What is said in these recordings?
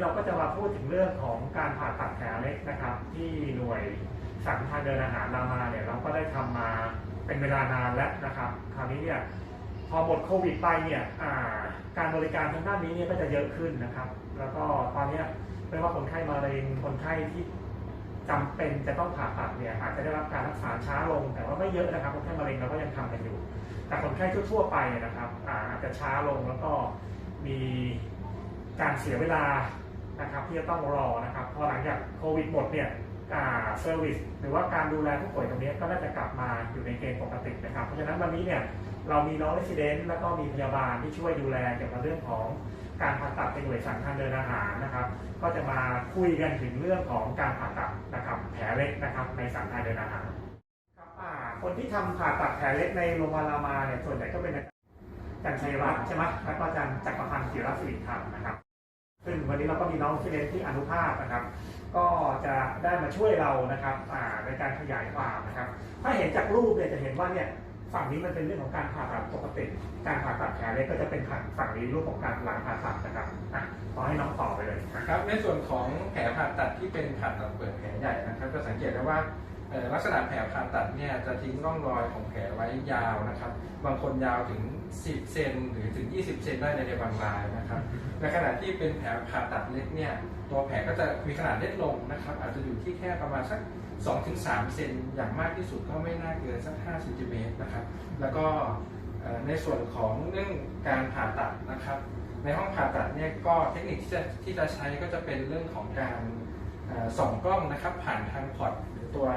ี้เราก็จะมาพูดถึงเรื่องของการผ่าตัดแผลเล็กนะครับ ที่หน่วยสังทางเดินอาหารรามาเนี่ยเราก็ได้ทำมาเป็นเวลานานแล้วนะครับ คราวนี้เนี่ยพอหมดโควิดไปเนี่ยการบริการทางด้านนี้เนี่ยก็จะเยอะขึ้นนะครับ แล้วก็ตอนนี้ไม่ว่าคนไข้มะเร็งคนไข้ที่จำเป็นจะต้องผ่าตัดเนี่ยอาจจะได้รับการรักษาช้าลง แต่ว่าไม่เยอะนะครับคนไข้มะเร็งเราก็ยังทำกันอยู่ แต่คนไข้ทั่วๆไปนะครับอาจจะช้าลงแล้วก็มีการเสียเวลา นะครับที่จะต้องรอนะครับพอหลังจากโควิดหมดเนี่ยเซอร์วิสหรือว่าการดูแลผู้ป่วยตรงนี้ก็น่าจะกลับมาอยู่ในเกณฑ์ปกตินะครับ เพราะฉะนั้นวันนี้เนี่ยเรามีน้องเรสซิเดนต์แล้วก็มีพยาบาลที่ช่วยดูแลเกี่ยวกับเรื่องของการผ่าตัดในหน่วยสังทางเดินอาหารนะครับ ก็จะมาคุยกันถึงเรื่องของการผ่าตัดนะครับแผลเล็กนะครับในสังทางเดินอาหารครับอ่าคนที่ทำผ่าตัดแผลเล็กในโรงพยาบาลรามาเนี่ยส่วนใหญ่ก็เป็นอาจารย์ชัยรัตน์ใช่ไหมแล้วก็อาจารย์จักรพันธ์จิรศิริธรรมนะครับ ซึ่งวันนี้เราก็มีน้องที่เรียนที่อนุภาพนะครับ ก็จะได้มาช่วยเรานะครับในการขยายความนะครับ ถ้าเห็นจากรูปเนี่ยจะเห็นว่าเนี่ยฝั่งนี้มันเป็นเรื่องของการผ่าตัดปกติ การผ่าตัดแผลเล็กก็จะเป็นฝั่งนี้รูปของการหลังผ่าตัดนะครับขอให้น้องต่อไปเลยนะครับ ในส่วนของแผลผ่าตัดที่เป็นผ่าตัดเปิดแผลใหญ่นะครับจะสังเกตได้ว่า ลักษณะแผลผ่าตัดเนี่ยจะทิ้งร่องรอยของแผลไว้ยาวนะครับ บางคนยาวถึง 10 เซนหรือถึง 20 เซนได้ในบางรายนะครับในขณะที่เป็นแผลผ่าตัดเล็กเนี่ยตัวแผลก็จะมีขนาดเล็กลงนะครับ อาจจะอยู่ที่แค่ประมาณสัก 2-3 เซนอย่างมากที่สุดก็ไม่น่าเกินสัก5เซนติเมตรนะครับ แล้วก็ในส่วนของเรื่องการผ่าตัดนะครับ ในห้องผ่าตัดเนี่ยก็เทคนิคที่จะที่จะใช้ก็จะเป็นเรื่องของการส่องกล้องนะครับ ผ่านทางพอร์ต ตัว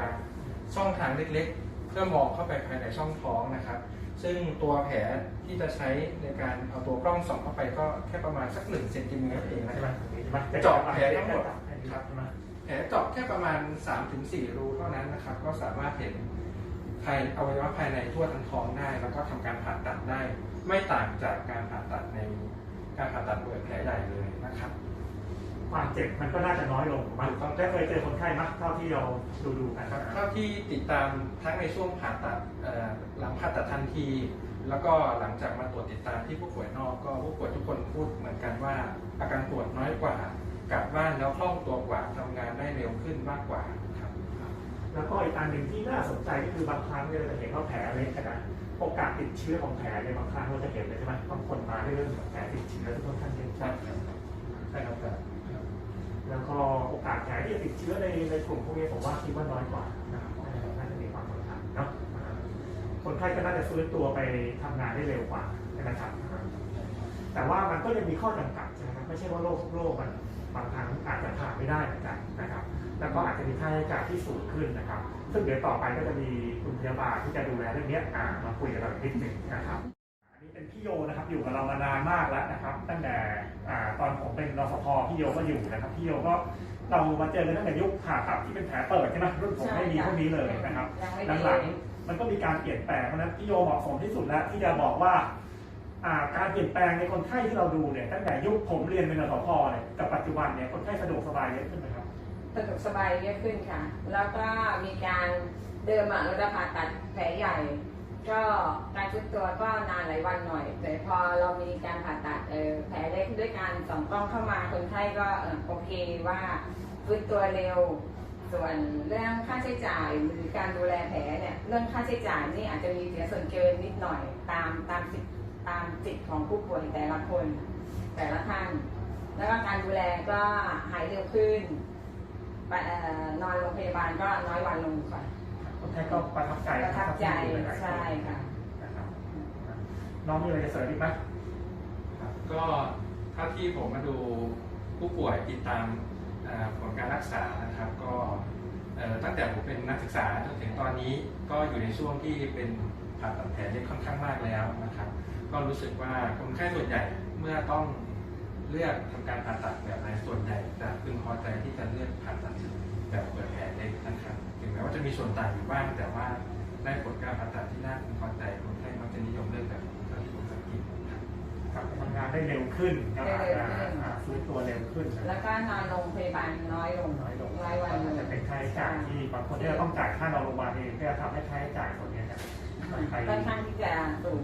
ช่องทางเล็กๆ เพื่อมองเข้าไปภายในช่องท้องนะครับ ซึ่งตัวแผลที่จะใช้ในการเอาตัวกล้องส่องเข้าไปก็แค่ประมาณสัก1เซนติเมตรเองนะใช่คไหมรับใช่ไหมเจาะแผลทั้งหมดครับใช่ไหมแผลเจาะแค่ประมาณ 3-4 รูเท่านั้นนะครับ ก็สามารถเห็นภายอวัยวะภายในทั่วทั้งท้องได้ แล้วก็ทำการผ่าตัดได้ ไม่ต่างจากการผ่าตัดในการผ่าตัดเปิดแผลใหญ่เลยนะครับ ความเจ็บมันก็น่าจะน้อยลงถูกไหมถูกต้องได้เคยเจอคนไข้มั้ยเท่าที่เราดูดูๆกันครับเท่าที่ติดตามทั้งในช่วงผ่าตัดเอ่อหลังผ่าตัดทันที แล้วก็หลังจากมาตรวจติดตามที่ผู้ป่วยนอกก็ผู้ป่วยทุกคนพูดเหมือนกันว่า อาการปวดน้อยกว่า กลับบ้านแล้วคล่องตัวกว่าทำงานได้เร็วขึ้นมากกว่าครับ แล้วก็อีกอันหนึ่งที่น่าสนใจก็คือบางครั้งเนี่ยเราจะเห็นว่าแผลเล็กอะนะโอกาสติดเชื้อของแผลเนี่ยบางครั้งเราจะเห็นเลยใช่ไหมบางคนมาด้วยเรื่องของแผลติดเชื้อที่ค่อนข้างเยอะใช่ครับใช่ครับ แล้วก็โอกาสแผลที่จะติดเชื้อในในกลุ่มพวกนี้ผมว่าคิดว่าน้อยกว่านะครับน่าจะมีความสำคัญเนาะคนไข้ก็น่าจะฟื้นตัวไปทำงานได้เร็วกว่านะครับ แต่ว่ามันก็ยังมีข้อจำกัดใช่ไหมครับไม่ใช่ว่าโรคโรคมันบางครั้งอาจจะผ่านไม่ได้เหมือนกันนะครับ แล้วก็อาจจะมีค่าใช้จ่ายที่สูงขึ้นนะครับ ซึ่งเดี๋ยวต่อไปก็จะมีคุณพยาบาลที่จะดูแลเรื่องนี้มาคุยกับเราอีกนิดหนึ่งนะครับ พี่โยนะครับอยู่กับเรามานานมากแล้วนะครับตั้งแต่อ่าตอนผมเป็นรสพพี่โยก็อยู่นะครับพี่โยก็เรามาเจอกันตั้งแต่ยุคผ่าตัดที่เป็นแผลเปิดใช่ไหมรุ่นผมไม่มีพวกนี้เลยนะครับยังไม่มีหลังๆมันก็มีการเปลี่ยนแปลงเพราะฉะนั้นพี่โยเหมาะสมที่สุดแล้วที่จะบอกว่าอ่าการเปลี่ยนแปลงในคนไข้ที่เราดูเนี่ยตั้งแต่ยุคผมเรียนเป็นรสพเนี่ยกับปัจจุบันเนี่ยคนไข้สะดวกสบายเยอะขึ้นไหมครับสะดวกสบายเยอะขึ้นค่ะ แล้วก็มีการเดิมอะเราจะผ่าตัดแผลใหญ่ ก็การชุดตัวก็นานหลายวันหน่อย แต่พอเรามีการผ่าตัดแผลเล็กด้วยการส่องกล้องเข้ามาคนไข้ก็โอเคว่าฟื้นตัวเร็ว ส่วนเรื่องค่าใช้จ่ายหรือการดูแลแผลเนี่ยเรื่องค่าใช้จ่ายนี่อาจจะมีเสียส่วนเกินนิดหน่อยตามตามสิทธิ์ตามสิทธิ์ของผู้ป่วยแต่ละคนแต่ละท่าน แล้วก็การดูแลก็หายเร็วขึ้นนอนโรงพยาบาลก็น้อยวันลงค่ะ คนไข้ก็ประทับใจประทับใจหลายๆคนใช่ค่ะนะครับน้องมีอะไรจะเสริมอีกไหมครับก็เท่าที่ผมมาดูผู้ป่วยติดตามเอ่อผลการรักษานะครับ ก็เอ่อตั้งแต่ผมเป็นนักศึกษาจนถึงตอนนี้ก็อยู่ในช่วงที่เป็นผ่าตัดแผลเล็กค่อนข้างมากแล้วนะครับ ก็รู้สึกว่าคนไข้ส่วนใหญ่เมื่อต้องเลือกทำการผ่าตัดแบบในส่วนใหญ่จะพึงพอใจที่จะเลือกผ่าตัด แบบเปิดแผลเล็กนะครับ ถึงแม้ว่าจะมีส่วนต่างอยู่บ้างแต่ว่าได้ผลการผ่าตัดที่น่าพึงพอใจคนไข้มักจะนิยมเลือกแบบนี้เท่าที่ผมสังเกตครับกลับไปทำงานได้เร็วขึ้นนะครับเร็วขึ้น อ่าฟื้นตัวเร็วขึ้นนะคแล้รับวก็นอนโรงพยาบาลน้อยลงน้อยลงรายวันก็จะเป็นค่าใช้จ่ายที่บางคนที่จะต้องจ่ายค่านอนโรงพยาบาลเองก็จะทำให้ค่าใช้จ่ายส่วนนี้เนี่ยมันไปค่อนข้างที่จะสูง